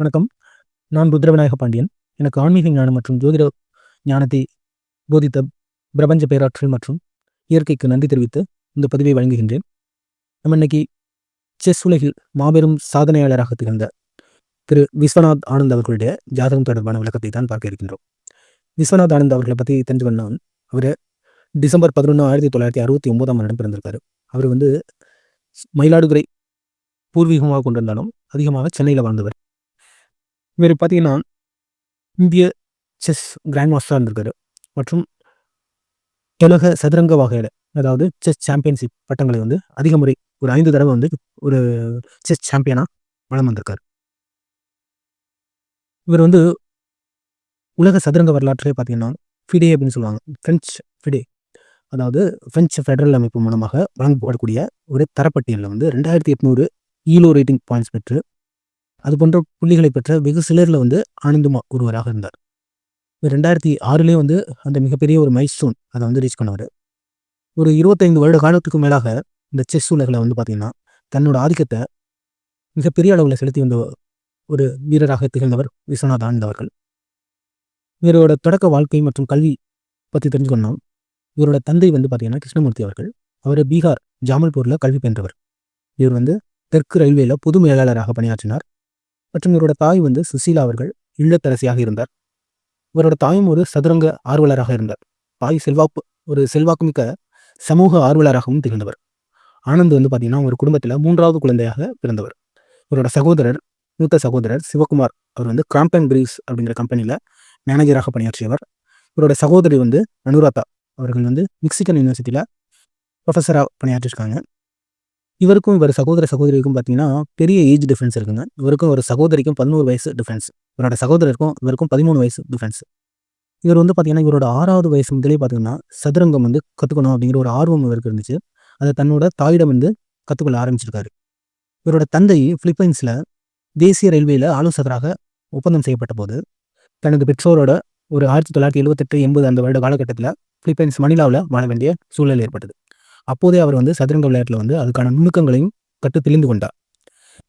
வணக்கம். நான் ருத்ரவிநாயக பாண்டியன். எனக்கு ஆன்மீக ஞானம் மற்றும் ஜோதிட ஞானத்தை போதித்த பிரபஞ்ச பேராற்றல் மற்றும் இயற்கைக்கு நன்றி தெரிவித்து இந்த பதிவை வழங்குகின்றேன். நம்ம இன்னைக்கு செஸ் உலகில் மாபெரும் சாதனையாளராக திகழ்ந்த திரு விஸ்வநாத் ஆனந்த் அவர்களுடைய ஜாதகம் தொடர்பான விளக்கத்தை தான் பார்க்க இருக்கின்றோம். விஸ்வநாத் ஆனந்த் அவர்களை பற்றி தெரிஞ்சுக்கணும் அவர் டிசம்பர் பதினொன்று ஆயிரத்தி தொள்ளாயிரத்தி அறுபத்தி ஒன்பதாம் வருடம் பிறந்திருக்காரு. அவர் வந்து மயிலாடுதுறை பூர்வீகமாக கொண்டிருந்தாலும் அதிகமாக சென்னையில் வாழ்ந்தவர். இவர் பார்த்தீங்கன்னா இந்திய செஸ் கிராண்ட் மாஸ்டராக இருந்திருக்காரு. மற்றும் உலக சதுரங்க வகையில் அதாவது செஸ் சாம்பியன்ஷிப் பட்டங்களை வந்து அதிக முறை ஒரு ஐந்து தடவை வந்து ஒரு செஸ் சாம்பியனாக வளம் வந்திருக்கார். இவர் வந்து உலக சதுரங்க வரலாற்றிலே பார்த்தீங்கன்னா ஃபிடே அப்படின்னு சொல்லுவாங்க. ஃப்ரெஞ்ச் ஃபிடே அதாவது ஃப்ரெஞ்சு ஃபெடரல் அமைப்பு மூலமாக வழங்கப்படக்கூடிய ஒரு தரப்பட்டியலில் வந்து ரெண்டாயிரத்தி எட்நூறு ஈலோ ரேட்டிங் பாயிண்ட்ஸ் பெற்று அது போன்ற புள்ளிகளை பெற்ற வெகு சிலரில் வந்து ஆனந்தமா ஒருவராக இருந்தார். ரெண்டாயிரத்தி ஆறுலேயே வந்து அந்த மிகப்பெரிய ஒரு மைல்ஸ்டோன் அதை வந்து ரீச் பண்ணவர். ஒரு இருபத்தைந்து வருட காலத்துக்கு மேலாக இந்த செஸ் உலகில் வந்து பார்த்திங்கன்னா தன்னோட ஆதிக்கத்தை மிகப்பெரிய அளவில் செலுத்தி வந்த ஒரு வீரராக திகழ்ந்தவர் விஸ்வநாத் ஆனந்த் அவர்கள். இவரோட தொடக்க வாழ்க்கை மற்றும் கல்வி பற்றி தெரிஞ்சுக்கணும் இவரோட தந்தை வந்து பார்த்தீங்கன்னா கிருஷ்ணமூர்த்தி அவர்கள். அவர் பீகார் ஜாமல்பூரில் கல்வி பயின்றவர். இவர் வந்து தெற்கு ரயில்வேயில் பொது மேலாளராக பணியாற்றினார். மற்றும் இவரோட தாய் வந்து சுசீலா அவர்கள் இல்லத்தரசியாக இருந்தார். இவரோட தாயும் ஒரு சதுரங்க ஆர்வலராக இருந்தார். தாய் செல்வாக்கு ஒரு செல்வாக்குமிக்க சமூக ஆர்வலராகவும் திகழ்ந்தவர். ஆனந்த் வந்து பார்த்தீங்கன்னா ஒரு குடும்பத்தில் மூன்றாவது குழந்தையாக பிறந்தவர். இவரோட சகோதரர் மூத்த சகோதரர் சிவகுமார் அவர் வந்து கிராம்பன் பிரீஸ் அப்படிங்கிற கம்பெனியில் மேனேஜராக பணியாற்றியவர். இவரோட சகோதரி வந்து அனுராதா அவர்கள் வந்து மிக்சிகன் யூனிவர்சிட்டியில் ப்ரொஃபஸராக பணியாற்றிருக்காங்க. இவருக்கும் இவர் சகோதர சகோதரிக்கும் பார்த்தீங்கன்னா பெரிய ஏஜ் டிஃப்ரென்ஸ் இருக்குங்க. இவருக்கும் ஒரு சகோதரிக்கும் பதினோரு வயசு டிஃப்ரென்ஸ் இவரோட சகோதரருக்கும் இவருக்கும் பதிமூணு வயசு டிஃப்ரென்ஸ் இவர் வந்து பார்த்தீங்கன்னா இவரோட ஆறாவது வயசு முதலே பார்த்தீங்கன்னா சதுரங்கம் வந்து கற்றுக்கணும் அப்படிங்கிற ஒரு ஆர்வம் இவருக்கு இருந்துச்சு. அதை தன்னோட தாயிடம் வந்து கற்றுக்கொள்ள ஆரம்பிச்சிருக்காரு. இவரோட தந்தை பிலிப்பைன்ஸில் தேசிய ரயில்வேயில் ஆலோசகராக ஒப்பந்தம் செய்யப்பட்ட போது தனது பெற்றோரோட ஒரு ஆயிரத்தி தொள்ளாயிரத்தி எழுபத்தெட்டு எண்பது அந்த வருட காலகட்டத்தில் பிலிப்பைன்ஸ் மணிலாவில் வாழ வேண்டிய சூழல் ஏற்பட்டது. அப்போதே அவர் வந்து சதுரங்க விளையாட்டில் வந்து அதுக்கான நுணுக்கங்களையும் கற்று தெளிந்து கொண்டார்.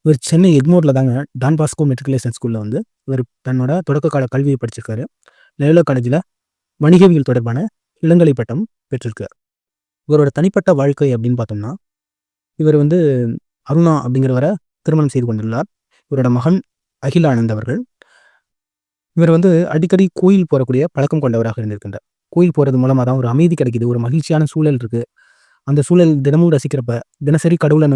இவர் சென்னை எக்மோரில் தாங்க டான் பாஸ்கோ மெட்ரிகுலேஷன் ஸ்கூலில் வந்து இவர் தன்னோட தொடக்க கால கல்வியை படிச்சிருக்காரு. லெவலோ காலேஜில் வணிகவியல் தொடர்பான இளங்கலை பட்டம் பெற்றிருக்கார். இவரோட தனிப்பட்ட வாழ்க்கை அப்படின்னு பார்த்தோம்னா இவர் வந்து அருணா அப்படிங்கிறவரை திருமணம் செய்து கொண்டுள்ளார். இவரோட மகன் அகில ஆனந்த் அவர்கள். இவர் வந்து அடிக்கடி கோயில் போகக்கூடிய பழக்கம் கொண்டவராக இருந்திருக்கின்றார். கோயில் போகிறது மூலமாக தான் ஒரு அமைதி கிடைக்குது ஒரு மகிழ்ச்சியான சூழல் இருக்குது அந்த சூழல் தினமும் ரசிக்கிறப்ப தினசரி கடவுளை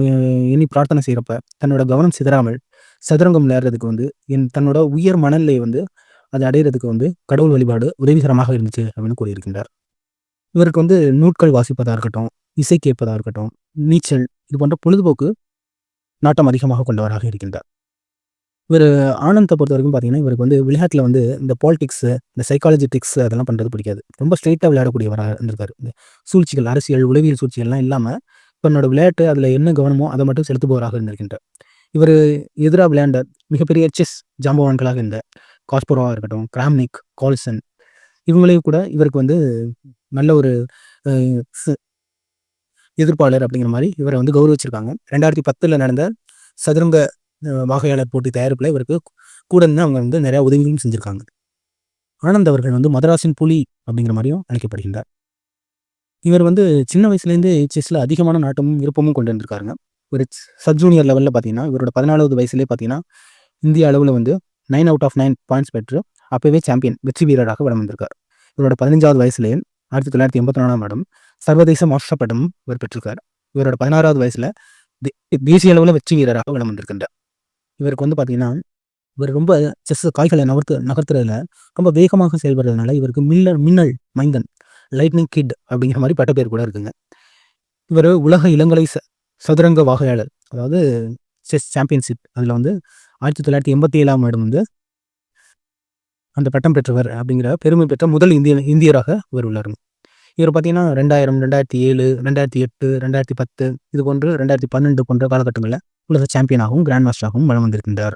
எண்ணி பிரார்த்தனை செய்கிறப்ப தன்னோட கவனம் சிதறாமல் சதுரங்கம் விளையாடுறதுக்கு வந்து என் தன்னோட உயர் மனநிலை வந்து அதை அடையிறதுக்கு வந்து கடவுள் வழிபாடு உதவிகரமாக இருந்துச்சு அப்படின்னு கூறியிருக்கின்றார். இவருக்கு வந்து நூட்கள் வாசிப்பதாக இருக்கட்டும் இசை கேட்பதாக இருக்கட்டும் நீச்சல் இது போன்ற பொழுதுபோக்கு நாட்டம் அதிகமாக கொண்டவராக இருக்கின்றார். இவர் ஆனந்தை பொறுத்த வரைக்கும் பார்த்தீங்கன்னா இவருக்கு வந்து விளையாட்டில் வந்து இந்த பாலிடிக்ஸ் இந்த சைக்காலஜி ட்ரிக்ஸ் அதெல்லாம் பண்ணுறது பிடிக்காது. ரொம்ப ஸ்ட்ரெயிட்டாக விளையாடக்கூடியவராக இருந்திருக்காரு. இந்த சூழ்ச்சிகள் அரசியல் உளவியல் சூழ்ச்சிகள்லாம் இல்லாமல் தன்னோட விளையாட்டு அதில் என்ன கவனமோ அதை மட்டும் செலுத்துபவராக இருந்திருக்கின்றார். இவர் எதிராக விளையாண்ட மிகப்பெரிய செஸ் ஜாம்பவான்களாக இருந்த காஸ்பரோவாக இருக்கட்டும் கிராம்னிக் கால்சன் இவங்களையும் கூட இவருக்கு வந்து நல்ல ஒரு எதிர்ப்பாளர் அப்படிங்கிற மாதிரி இவரை வந்து கௌரவிச்சிருக்காங்க. ரெண்டாயிரத்தி பத்தில் நடந்த சதுரங்க வாகையாளர் போட்டி தயாரிப்பில் இவருக்கு கூட இருந்து அவங்க வந்து நிறையா உதவிகளும் செஞ்சுருக்காங்க. ஆனந்த் அவர்கள் வந்து மதராசின் புலி அப்படிங்கிற மாதிரியும் அழைக்கப்படுகின்றார். இவர் வந்து சின்ன வயசுலேருந்து செஸ்ஸில் அதிகமான நாட்டமும் விருப்பமும் கொண்டு வந்திருக்காருங்க. ஒரு சப் ஜூனியர் லெவலில் பார்த்தீங்கன்னா இவரோட பதினாலாவது வயசுலேயே பார்த்தீங்கன்னா இந்திய அளவில் வந்து nine out of nine points பெற்று அப்போவே சாம்பியன் வெற்றி வீரராக வளம் வந்திருக்கார். இவரோட பதினஞ்சாவது வயசுலேயே ஆயிரத்தி தொள்ளாயிரத்தி எண்பத்தி நாலாம் வருடம் சர்வதேச மாஸ்டர் பட்டமும் இவர் பெற்றிருக்கார். இவரோட பதினாறாவது வயசில் தேசிய அளவில் வெற்றி வீரராக வளம் வந்திருக்கின்றார். இவருக்கு வந்து பார்த்தீங்கன்னா இவர் ரொம்ப செஸ் காய்களை நகர்த்து நகர்த்துறதுல ரொம்ப வேகமாக செயல்படுறதுனால இவருக்கு மில்லர் மின்னல் மைந்தன் லைட்னிங் கிட் அப்படிங்கிற மாதிரி பட்ட பேர் கூட இருக்குங்க. இவர் உலக இளங்கலை ச சதுரங்க வாகையாளர் அதாவது செஸ் சாம்பியன்ஷிப் அதில் வந்து ஆயிரத்தி தொள்ளாயிரத்தி எண்பத்தி ஏழாம் வருடம் வந்து அந்த பட்டம் பெற்றவர் அப்படிங்கிற பெருமை பெற்ற முதல் இந்திய இந்தியராக இவர் உள்ளாருங்க. இவர் பார்த்தீங்கன்னா ரெண்டாயிரம் ரெண்டாயிரத்தி ஏழு ரெண்டாயிரத்தி எட்டு ரெண்டாயிரத்தி பத்து இது போன்று ரெண்டாயிரத்தி பன்னெண்டு போன்ற காலகட்டங்களில் உலக சாம்பியனாகவும் கிராண்ட் மாஸ்டராகவும் வளம் வந்திருக்கின்றார்.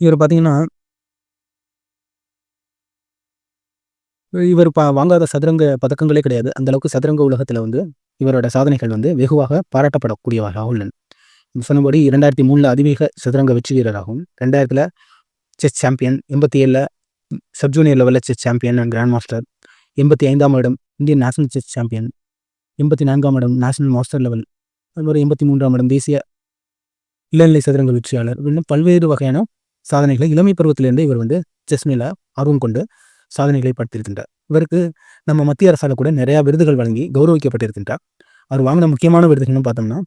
இவர் பார்த்தீங்கன்னா இவர் பா வாங்காத சதுரங்க பதக்கங்களே கிடையாது. அந்த அளவுக்கு சதுரங்க உலகத்தில் வந்து இவரோட சாதனைகள் வந்து வெகுவாக பாராட்டப்படக்கூடியவராக உள்ளன சொன்னபடி இரண்டாயிரத்தி மூணில் அதிவேக சதுரங்க வெற்றி வீரராகவும் ரெண்டாயிரத்தில் செஸ் சாம்பியன் எண்பத்தி ஏழில் சப் ஜூனியர் லெவலில் chess champion and grand master எண்பத்தி ஐந்தாம் இடம் இந்தியன் நேஷனல் செஸ் சாம்பியன் எண்பத்தி நான்காம் இடம் நேஷனல் மாஸ்டர் லெவல் அது மாதிரி எண்பத்தி மூன்றாம் இடம் தேசிய இளநிலை சதுரங்க வெற்றியாளர் இன்னும் பல்வேறு வகையான சாதனைகளை இளமை பருவத்திலிருந்து இவர் வந்து செஸ் மேல ஆர்வம் கொண்டு சாதனைகளை படுத்திருக்கின்றார். இவருக்கு நம்ம மத்திய அரசால் கூட நிறையா விருதுகள் வழங்கி கௌரவிக்கப்பட்டிருக்கின்றார். அவர் வாங்கின முக்கியமான விருதுகள்னு பார்த்தோம்னா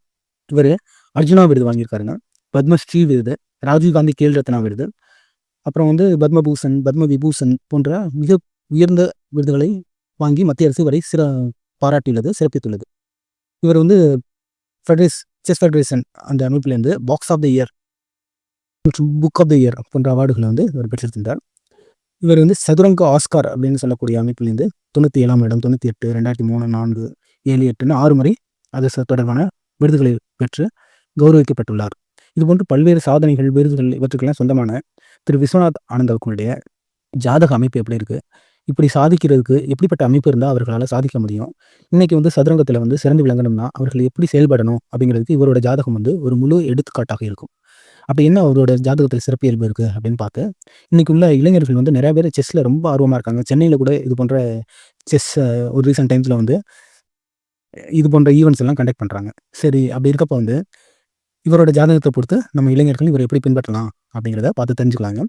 இவர் அர்ஜுனா விருது வாங்கியிருக்காருங்க. பத்மஸ்ரீ விருது ராஜீவ்காந்தி கேல் ரத்னா விருது அப்புறம் வந்து பத்மபூஷன் பத்ம விபூஷன் போன்ற மிக உயர்ந்த விருதுகளை வாங்கி மத்திய அரசு வரை சிற பாராட்டியுள்ளது சிறப்பித்துள்ளது. இவர் வந்து ஃபெடரேஸ் செஸ் ஃபெடரேஷன் அந்த அமைப்பிலேருந்து பாக்ஸ் ஆஃப் த இயர் மற்றும் புக் ஆஃப் த இயர் போன்ற அவார்டுகளை வந்து இவர் பெற்றிருக்கின்றார். இவர் வந்து சதுரங்க ஆஸ்கார் அப்படின்னு சொல்லக்கூடிய அமைப்பிலேருந்து தொண்ணூற்றி ஏழாம் இடம் தொண்ணூற்றி எட்டு ரெண்டாயிரத்தி மூணு நான்கு ஏழு எட்டுன்னு ஆறு முறை அது தொடர்பான விருதுகளை பெற்று கௌரவிக்கப்பட்டுள்ளார். இதுபோன்று பல்வேறு சாதனைகள் விருதுகள் இவற்றுக்கெல்லாம் சொந்தமான திரு. விஸ்வநாத் ஆனந்தவர்களுடைய ஜாதக அமைப்பு எப்படி இருக்குது இப்படி சாதிக்கிறதுக்கு எப்படிப்பட்ட அமைப்பு இருந்தால் அவர்களால் சாதிக்க முடியும்? இன்றைக்கி வந்து சதுரங்கத்தில் வந்து சிறந்து விளங்கணும்னா அவர்கள் எப்படி செயல்படணும் அப்படிங்கிறதுக்கு இவரோட ஜாதகம் வந்து ஒரு முழு எடுத்துக்காட்டாக இருக்கும். அப்படி என்ன அவரோட ஜாதகத்தில் சிறப்பியல்பு இருக்குது அப்படின்னு பார்த்து இன்றைக்கி உள்ள இளைஞர்கள் வந்து நிறைய பேர் செஸ்ஸில் ரொம்ப ஆர்வமாக இருக்காங்க. சென்னையில் கூட இது போன்ற செஸ் ஒரு ரீசெண்ட் டைம்ஸில் வந்து இது போன்ற ஈவெண்ட்ஸ் எல்லாம் கண்டக்ட் பண்ணுறாங்க சரி அப்படி இருக்கப்போ வந்து இவரோட ஜாதகத்தை பொறுத்து நம்ம இளைஞர்கள் இவர் எப்படி பின்பற்றலாம் அப்படிங்கிறத பார்த்து தெரிஞ்சுக்கலாங்க.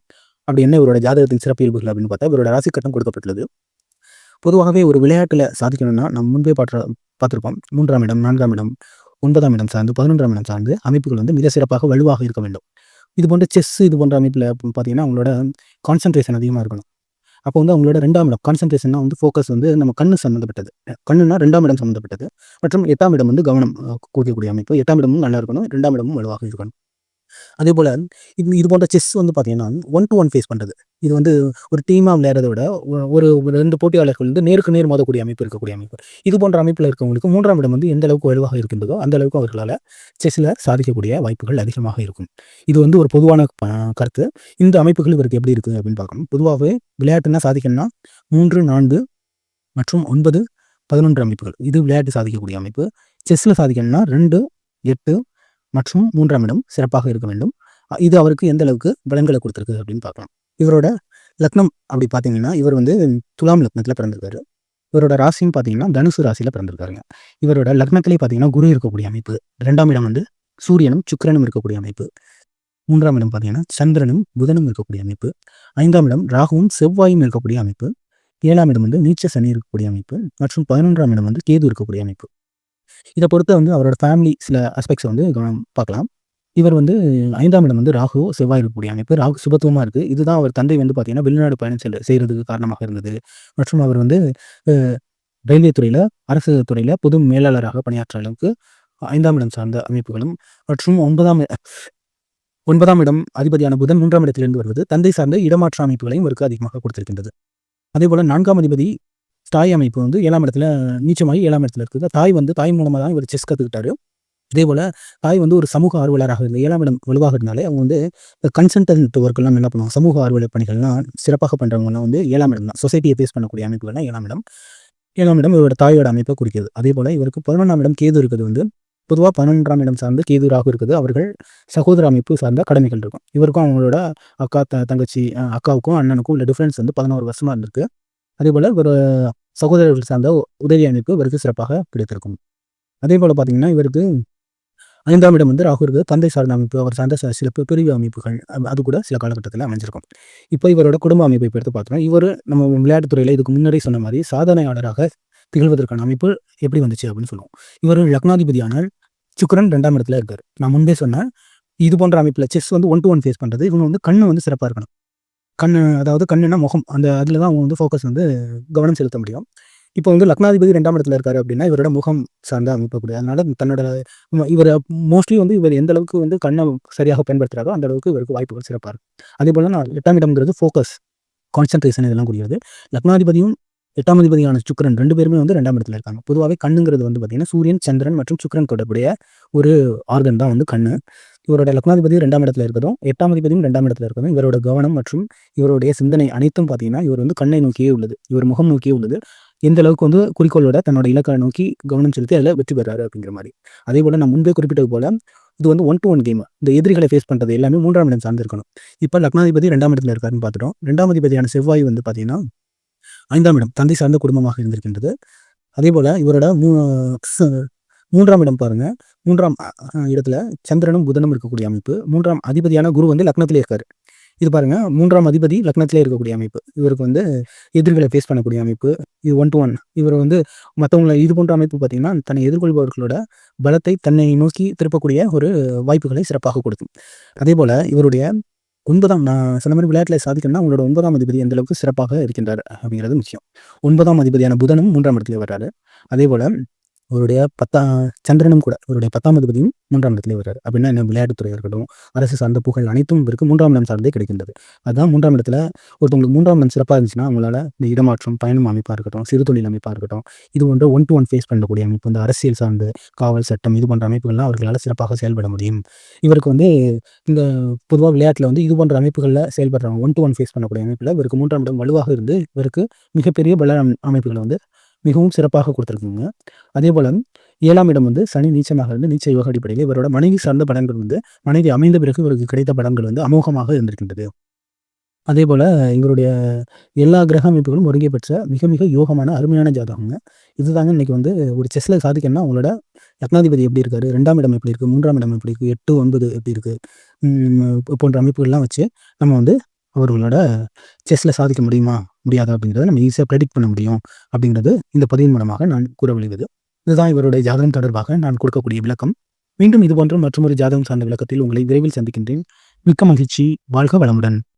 அப்படி என்ன இவரோட ஜாதகத்தின் சிறப்பியல்புகள் அப்படின்னு பார்த்தா இவரோட ராசி கட்டம் கொடுக்கப்பட்டுள்ளது. பொதுவாகவே ஒரு விளையாட்டில் சாதிக்கணும்னா நம்ம முன்பே பார்த்து பார்த்துருப்போம். மூன்றாம் இடம் நான்காம் இடம் ஒன்பதாம் இடம் சார்ந்து பதினொன்றாம் இடம் சார்ந்து அமைப்புகள் வந்து மிக சிறப்பாக வலுவாக இருக்க வேண்டும். இது போன்ற செஸ் இது போன்ற அமைப்பில் பார்த்தீங்கன்னா அவங்களோட கான்சன்ட்ரேஷன் அதிகமாக இருக்கணும். அப்போ வந்து அவங்களோட ரெண்டாம் இடம் கான்சன்ட்ரேஷன்னா வந்து ஃபோக்கஸ் வந்து நம்ம கண்ணு சம்மந்தப்பட்டது கண்ணுனா ரெண்டாம் இடம் சம்மந்தப்பட்டது மற்றும் எட்டாம் இடம் வந்து கவனம் கொடுக்கக்கூடிய அமைப்பு. எட்டாம் இடமும் நல்லா இருக்கணும் ரெண்டாம் இடமும் வலுவாக இருக்கணும். அதே போல் இது இது போன்ற செஸ் வந்து பார்த்தீங்கன்னா ஒன் டு ஒன் ஃபேஸ் பண்ணுறது இது வந்து ஒரு டீமாக விளையாடுறத விட ஒரு ரெண்டு போட்டியாளர்கள் வந்து நேருக்கு நேர் மோதக்கூடிய அமைப்பு இருக்கக்கூடிய அமைப்பு. இது போன்ற அமைப்பில் இருக்கவங்களுக்கு மூன்றாம் இடம் வந்து எந்த அளவுக்கு வலுவாக இருக்கின்றதோ அந்த அளவுக்கு அவர்களால் செஸ்ஸில் சாதிக்கக்கூடிய வாய்ப்புகள் அதிகமாக இருக்கும். இது வந்து ஒரு பொதுவான கருத்து. இந்த அமைப்புகள் இவருக்கு எப்படி இருக்குது அப்படின்னு பார்க்கணும். பொதுவாகவே விளையாட்டுனா சாதிக்கணும்னா மூன்று நான்கு மற்றும் ஒன்பது பதினொன்று அமைப்புகள். இது விளையாட்டு சாதிக்கக்கூடிய அமைப்பு. செஸ்ஸில் சாதிக்கணும்னா ரெண்டு எட்டு மற்றும் மூன்றாம் இடம் சிறப்பாக இருக்க வேண்டும். இது அவருக்கு எந்த அளவுக்கு பலன்களை கொடுத்துருக்கு அப்படின்னு பார்க்கலாம். இவரோட லக்னம் அப்படி பார்த்தீங்கன்னா இவர் வந்து துலாம் லக்னத்தில் பிறந்திருக்காரு. இவரோட ராசியும் பார்த்தீங்கன்னா தனுசு ராசியில் பிறந்திருக்காருங்க. இவரோட லக்னத்திலே பார்த்தீங்கன்னா குரு இருக்கக்கூடிய அமைப்பு. ரெண்டாம் இடம் வந்து சூரியனும் சுக்கரனும் இருக்கக்கூடிய அமைப்பு. மூன்றாம் இடம் பார்த்தீங்கன்னா சந்திரனும் புதனும் இருக்கக்கூடிய அமைப்பு. ஐந்தாம் இடம் ராகுவும் செவ்வாயும் இருக்கக்கூடிய அமைப்பு. ஏழாம் இடம் வந்து நீச்ச சனி இருக்கக்கூடிய அமைப்பு. மற்றும் பதினொன்றாம் இடம் வந்து கேது இருக்கக்கூடிய அமைப்பு. இதை பொறுத்த வந்து அவரோட ஃபேமிலி சில அஸ்பெக்ட்ஸை வந்து பார்க்கலாம். இவர் வந்து ஐந்தாம் இடம் வந்து ராகு செவ்வாய் இருக்கக்கூடிய அமைப்பு. ராகு சுபத்துவமாக இருக்குது இதுதான் அவர் தந்தை வந்து பார்த்தீங்கன்னா வெளிநாடு பயணம் செல் செய்கிறதுக்கு காரணமாக இருந்தது. மற்றும் அவர் வந்து ரயில்வே துறையில் அரசு துறையில் பொது மேலாளராக பணியாற்ற அளவுக்கு ஐந்தாம் இடம் சார்ந்த அமைப்புகளும் மற்றும் ஒன்பதாம் ஒன்பதாம் இடம் அதிபதியான புதன் மூன்றாம் இடத்திலிருந்து வருவது தந்தை சார்ந்த இடமாற்ற அமைப்புகளையும் இவருக்கு அதிகமாக கொடுத்திருக்கின்றது. அதே போல் நான்காம் அதிபதி தாய் அமைப்பு வந்து ஏழாம் இடத்துல நீச்சமாகி ஏழாம் இடத்துல இருக்குது. தாய் வந்து தாய் மூலமாக தான் இவர் செஸ் கற்றுக்கிட்டாரு இதே போல் தாய் வந்து ஒரு சமூக ஆர்வலராக இருந்த ஏழாம் இடம் வலுவாக இருந்தாலே அவங்க வந்து கன்சல்டன்ட் ஒர்க்கெல்லாம் என்ன பண்ணுவாங்க. சமூக ஆர்வலர் பணிகள்லாம் சிறப்பாக பண்ணுறவங்கலாம் வந்து ஏழாம் இடம் தான். சொசைட்டியை ஃபேஸ் பண்ணக்கூடிய அமைப்புகள்லாம் ஏழாம் இடம். ஏழாம் இடம் இவரோட தாயோட அமைப்பை குறிக்கிறது. அதே போல் இவருக்கு பதினொன்றாம் இடம் கேது இருக்கிறது வந்து. பொதுவாக பன்னெண்டாம் இடம் சார்ந்து கேது ராகு இருக்குது. அவர்கள் சகோதர அமைப்பு சார்ந்த கடமைகள் இருக்கும். இவருக்கும் அவங்களோட அக்கா த தங்கச்சி அக்காவுக்கும் அண்ணனுக்கும் உள்ள டிஃப்ரென்ஸ் வந்து பதினோரு வருஷமாக இருந்திருக்கு. அதே போல் ஒரு சகோதரர்கள் சார்ந்த உதவி அமைப்பு இவருக்கு சிறப்பாக கிடைத்திருக்கும். அதே போல் பார்த்தீங்கன்னா இவருக்கு ஐந்தாம் இடம் வந்து ராகு இருக்குது. தந்தை சார்ந்த அமைப்பு அவர் சார்ந்த சில பிரிவு அமைப்புகள் அது கூட சில காலகட்டத்தில் அமைஞ்சிருக்கும். இப்போ இவரோட குடும்ப அமைப்பை எடுத்து பார்த்தோம்னா இவர் நம்ம விளையாட்டுத்துறையில் இதுக்கு முன்னரே சொன்ன மாதிரி சாதனையாளராக திகழ்வதற்கான அமைப்பு எப்படி வந்துச்சு அப்படின்னு சொல்லுவோம். இவர் லக்னாதிபதியான சுக்கரன் ரெண்டாம் இடத்துல இருக்கார். நான் முன்பே சொன்னேன் இது போன்ற அமைப்பில் செஸ் வந்து ஒன் டு ஒன் ஃபேஸ் பண்ணுறது இவங்க வந்து கண்ணு வந்து சிறப்பாக இருக்கணும். கண் அதாவது கண்ணுனா முகம். அந்த அதில் தான் அவங்க வந்து ஃபோக்கஸ் வந்து கவனம் செலுத்த முடியும். இப்போ வந்து லக்னாதிபதி ரெண்டாம் இடத்துல இருக்காரு அப்படின்னா இவரோட முகம் சார்ந்த அமைப்பக்கூடிய அதனால தன்னோட இவர் மோஸ்ட்லி வந்து இவர் எந்த அளவுக்கு வந்து கண்ணை சரியாக பயன்படுத்துகிறாரோ அந்த அளவுக்கு இவருக்கு வாய்ப்புகள் சிறப்பாக இருக்கும். அதே போல் நான் எட்டாம் இடம்ங்கிறது ஃபோக்கஸ் கான்சன்ட்ரேஷன் இதெல்லாம் கூடியது. லக்னாதிபதியும் எட்டாம் அதிபதியான சுக்கரன் ரெண்டு பேருமே வந்து ரெண்டாம் இடத்துல இருக்காங்க. பொதுவாகவே கண்ணுங்கிறது வந்து பார்த்தீங்கன்னா சூரியன் சந்திரன் மற்றும் சுக்கரன் தொடர்புடைய ஒரு ஆர்கன் தான் வந்து கண்ணு. இவரோட லக்னாதிபதி ரெண்டாம் இடத்துல இருக்கதும் எட்டாம் அதிபதியும் ரெண்டாம் இடத்துல இருக்கதும் இவரோட கவனம் மற்றும் இவருடைய சிந்தனை அனைத்தும் பார்த்தீங்கன்னா இவர் வந்து கண்ணை நோக்கியே உள்ளது இவர் முகம் நோக்கியே உள்ளது. எந்த அளவுக்கு வந்து குறிக்கோளோட தன்னோட இலக்கை நோக்கி கவனம் செலுத்தி அதில் வெற்றி பெறாரு அப்படிங்கிற மாதிரி. அதே போல் நான் முன்பே குறிப்பிட்டது போல இது வந்து ஒன் டு ஒன் கேம் இந்த எதிரிகளை ஃபேஸ் பண்ணுறது எல்லாமே மூன்றாம் இடம் சார்ந்து இருக்கணும். இப்போ லக்னாதிபதி ரெண்டாம் இடத்துல இருக்காருன்னு பார்த்துட்டோம் ரெண்டாம் அதிபதியான செவ்வாய் வந்து பார்த்தீங்கன்னா ஐந்தாம் இடம் தந்தை சார்ந்த குடும்பமாக இருந்திருக்கின்றது. அதே போல் இவரோட மூ மூன்றாம் இடம் பாருங்க. மூன்றாம் இடத்துல சந்திரனும் புதனும் இருக்கக்கூடிய அமைப்பு. மூன்றாம் அதிபதியான குரு வந்து லக்னத்திலே இருக்காரு. இது பாருங்க மூன்றாம் அதிபதி லக்னத்திலே இருக்கக்கூடிய அமைப்பு. இவருக்கு வந்து எதிர்களை ஃபேஸ் பண்ணக்கூடிய அமைப்பு. இது ஒன் டு ஒன் இவர் வந்து மற்றவங்களை இது போன்ற அமைப்பு பார்த்தீங்கன்னா தன்னை எதிர்கொள்பவர்களோட பலத்தை தன்னை நோக்கி திருப்பக்கூடிய ஒரு வாய்ப்புகளை சிறப்பாக கொடுக்கும். அதே போல் இவருடைய ஒன்பதாம் நான் சில மாதிரி விளையாட்டில் சாதிக்கணும்னா உங்களோட ஒன்பதாம் அதிபதி எந்த அளவுக்கு சிறப்பாக இருக்கின்றார் அப்படிங்கிறது முக்கியம். ஒன்பதாம் அதிபதியான புதனும் மூன்றாம் இடத்துல வர்றாரு. அதே போல் அவருடைய பத்தாம் சந்திரனும் கூட அவருடைய பத்தாம் அதிபதியும் மூன்றாம் இடத்துல வருகிறார் அப்படின்னா என்ன? விளையாட்டுத்துறை இருக்கட்டும் அரசு சார்ந்த புகழ் அனைத்தும் இவருக்கு மூன்றாம் இடம் சார்ந்தே கிடைக்கின்றது. அதுதான் மூன்றாம் இடத்துல ஒருத்தவங்களுக்கு மூன்றாம் இடம் சிறப்பாக இருந்துச்சுன்னா அவங்களால இந்த இடமாற்றம் பயணம் அமைப்பாக இருக்கட்டும் சிறு தொழில் அமைப்பாக இருக்கட்டும் இது போன்ற ஒன் டு ஒன் ஃபேஸ் பண்ணக்கூடிய அமைப்பு இந்த அரசியல் சார்ந்து காவல் சட்டம் இது போன்ற அமைப்புகள்லாம் அவர்களால் சிறப்பாக செயல்பட முடியும். இவருக்கு வந்து இந்த பொதுவாக விளையாட்டில் வந்து இது போன்ற அமைப்புகளில் செயல்படுறவங்க ஒன் டு ஒன் ஃபேஸ் பண்ணக்கூடிய அமைப்பில் இவருக்கு மூன்றாம் இடம் வலுவாக இருந்து இவருக்கு மிகப்பெரிய பல அமைப்புகளை வந்து மிகவும் சிறப்பாக கொடுத்துருக்குங்க. அதே போல் ஏழாம் இடம் வந்து சனி நீச்சமாக இருந்து நீச்ச யோக அடிப்படையில் இவரோட மனைவி சார்ந்த படங்கள் வந்து மனைவி அமைந்த பிறகு இவருக்கு கிடைத்த படங்கள் வந்து அமோகமாக இருந்திருக்கின்றது. அதே போல் இவருடைய எல்லா கிரக அமைப்புகளும் ஒருங்கே பெற்ற மிக மிக யோகமான அருமையான ஜாதகங்க. இதுதாங்க இன்றைக்கி வந்து ஒரு செஸ்ஸில் சாதிக்கணும்னா உங்களோட லக்னாதிபதி எப்படி இருக்காரு ரெண்டாம் இடம் எப்படி இருக்குது மூன்றாம் இடம் எப்படி இருக்குது எட்டு ஒன்பது எப்படி இருக்குது போன்ற அமைப்புகள்லாம் வச்சு நம்ம வந்து அவர்களோட செஸ்ஸில் சாதிக்க முடியுமா? முடியாதா? அப்படிங்கிறத நம்ம ஈஸியாக ப்ரெடிக்ட் பண்ண முடியும் அப்படிங்கிறது இந்த பதிவின் மூலமாக நான் கூற விளைவது இதுதான் இவருடைய ஜாதகம் தொடர்பாக நான் கொடுக்கக்கூடிய விளக்கம். மீண்டும் இதுபோன்ற மற்றொரு ஜாதகம் சார்ந்த விளக்கத்தில் உங்களை விரைவில் சந்திக்கின்றேன். மிக்க மகிழ்ச்சி. வாழ்க வளமுடன்.